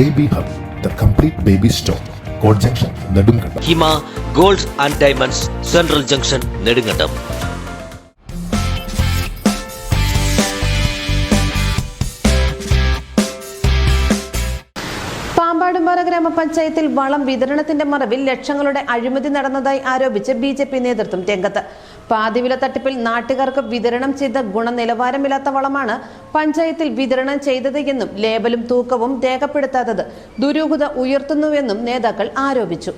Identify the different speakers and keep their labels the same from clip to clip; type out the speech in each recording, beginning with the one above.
Speaker 1: Baby Hub, the complete baby store. Court Junction, Nedumkanda.
Speaker 2: Hima gold and diamonds central junction Nedumkandam
Speaker 3: Pampadumpara ഗ്രാമപഞ്ചായത്തിൽ വളം വിതരണത്തിന്റെ മറവിൽ ലക്ഷങ്ങളുടെ അഴിമതി നടന്നതായി ആരോപിച്ച് ബി ജെ പി നേതൃത്വം രംഗത്ത്. പാതിവില തട്ടിപ്പിൽ നാട്ടുകാർക്ക് വിതരണം ചെയ്ത ഗുണനിലവാരമില്ലാത്ത വളമാണ് പഞ്ചായത്തിൽ വിതരണം ചെയ്തത് എന്നും ലേബലും തൂക്കവും രേഖപ്പെടുത്താത്തത് ദുരൂഹത ഉയർത്തുന്നുവെന്നും നേതാക്കൾ ആരോപിച്ചു.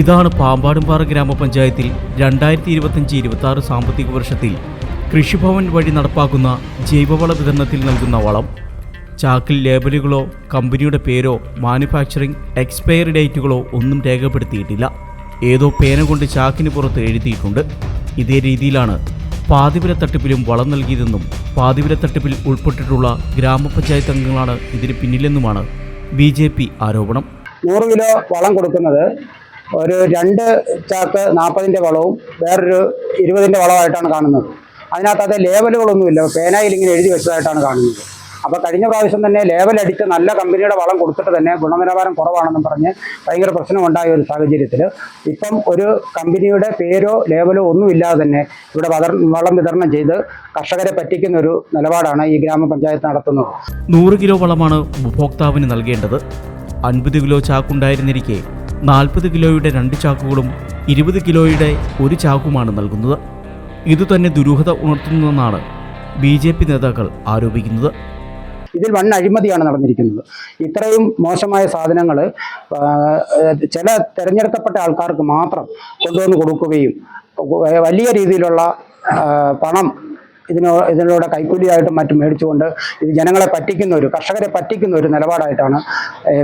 Speaker 4: ഇതാണ് പാമ്പാടുംപാറ ഗ്രാമപഞ്ചായത്തിൽ രണ്ടായിരത്തി ഇരുപത്തഞ്ച് ഇരുപത്തി ആറ് സാമ്പത്തിക വർഷത്തിൽ കൃഷിഭവൻ വഴി നടപ്പാക്കുന്ന ജൈവവള വിതരണത്തിൽ നൽകുന്ന വളം. ചാക്കിൽ ലേബലുകളോ കമ്പനിയുടെ പേരോ മാനുഫാക്ചറിംഗ് എക്സ്പയറി ഡേറ്റുകളോ ഒന്നും രേഖപ്പെടുത്തിയിട്ടില്ല. ഏതോ പേന കൊണ്ട് ചാക്കിന് പുറത്ത് എഴുതിയിട്ടുണ്ട്. ഇതേ രീതിയിലാണ് പാതിവില തട്ടിപ്പിലും വളം നൽകിയതെന്നും പാതിവില തട്ടിപ്പിൽ ഉൾപ്പെട്ടിട്ടുള്ള ഗ്രാമപഞ്ചായത്ത് അംഗങ്ങളാണ് ഇതിന് പിന്നിലെന്നുമാണ് ബി ആരോപണം.
Speaker 5: നൂറ് കിലോ വളം കൊടുക്കുന്നത് ഒരു രണ്ട് ചാക്ക് നാൽപ്പതിന്റെ വളവും വേറൊരു ഇരുപതിന്റെ വളമായിട്ടാണ് കാണുന്നത്. അതിനകത്ത് അത് ലേബലുകളൊന്നുമില്ല പേനയിൽ ഇങ്ങനെ എഴുതി വെച്ചതായിട്ടാണ് കാണുന്നത്. അപ്പോൾ കഴിഞ്ഞ പ്രാവശ്യം തന്നെ ലേബൽ അടിച്ച് നല്ല കമ്പനിയുടെ വളം കൊടുത്തിട്ട് തന്നെ ഗുണനിലവാരം കുറവാണെന്നും പറഞ്ഞ് ഭയങ്കര പ്രശ്നമുണ്ടായ ഒരു സാഹചര്യത്തിൽ ഇപ്പം ഒരു കമ്പനിയുടെ പേരോ ലേബലോ ഒന്നുമില്ലാതെ തന്നെ ഇവിടെ വളം വിതരണം ചെയ്ത് കർഷകരെ പറ്റിക്കുന്ന ഒരു നിലപാടാണ് ഈ ഗ്രാമപഞ്ചായത്ത് നടത്തുന്നത്.
Speaker 4: നൂറ് കിലോ വളമാണ് ഉപഭോക്താവിന് നൽകേണ്ടത്. അൻപത് കിലോ ചാക്കുണ്ടായിരുന്നിരിക്കെ നാൽപ്പത് കിലോയുടെ രണ്ട് ചാക്കുകളും ഇരുപത് കിലോയുടെ ഒരു ചാക്കുമാണ് നൽകുന്നത്. ഇതുതന്നെ ദുരൂഹത ഉണർത്തുന്നതെന്നാണ് ബി ജെ പി നേതാക്കൾ ആരോപിക്കുന്നത്.
Speaker 5: ഇതിൽ വൻ അഴിമതിയാണ് നടന്നിരിക്കുന്നത്. ഇത്രയും മോശമായ സാധനങ്ങൾ ചില തിരഞ്ഞെടുക്കപ്പെട്ട ആൾക്കാർക്ക് മാത്രം കൊണ്ടുവന്ന് കൊടുക്കുകയും വലിയ രീതിയിലുള്ള പണം ഇതിനോ ഇതിനോട് കൈക്കൂലിയായിട്ടും മറ്റും മേടിച്ചുകൊണ്ട് ഇത് ജനങ്ങളെ പറ്റിക്കുന്ന ഒരു കർഷകരെ പറ്റിക്കുന്ന ഒരു നിലപാടായിട്ടാണ്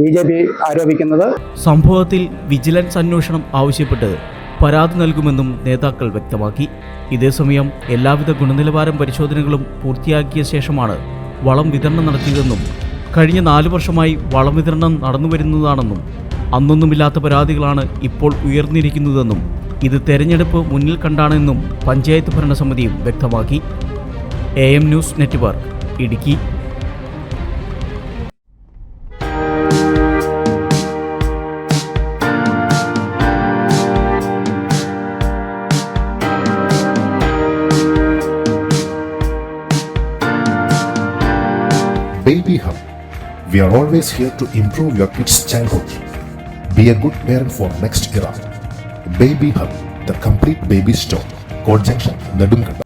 Speaker 5: ബി ജെ പി ആരോപിക്കുന്നത്.
Speaker 4: സംഭവത്തിൽ വിജിലൻസ് അന്വേഷണം ആവശ്യപ്പെട്ട് പരാതി നൽകുമെന്നും നേതാക്കൾ വ്യക്തമാക്കി. ഇതേസമയം എല്ലാവിധ ഗുണനിലവാരം പരിശോധനകളും പൂർത്തിയാക്കിയ ശേഷമാണ് വളം വിതരണം നടത്തിയതെന്നും കഴിഞ്ഞ നാലു വർഷമായി വളം വിതരണം നടന്നുവരുന്നതാണെന്നും അന്നൊന്നുമില്ലാത്ത പരാതികളാണ് ഇപ്പോൾ ഉയർന്നിരിക്കുന്നതെന്നും ഇത് തെരഞ്ഞെടുപ്പ് മുന്നിൽ കണ്ടാണെന്നും പഞ്ചായത്ത് ഭരണസമിതിയും വ്യക്തമാക്കി. A M news network Idukki
Speaker 1: Baby Hub, we are always here to improve your kids' childhood. Be a good parent for next era. Baby Hub, the complete baby store. Court Junction, Nedumkanda.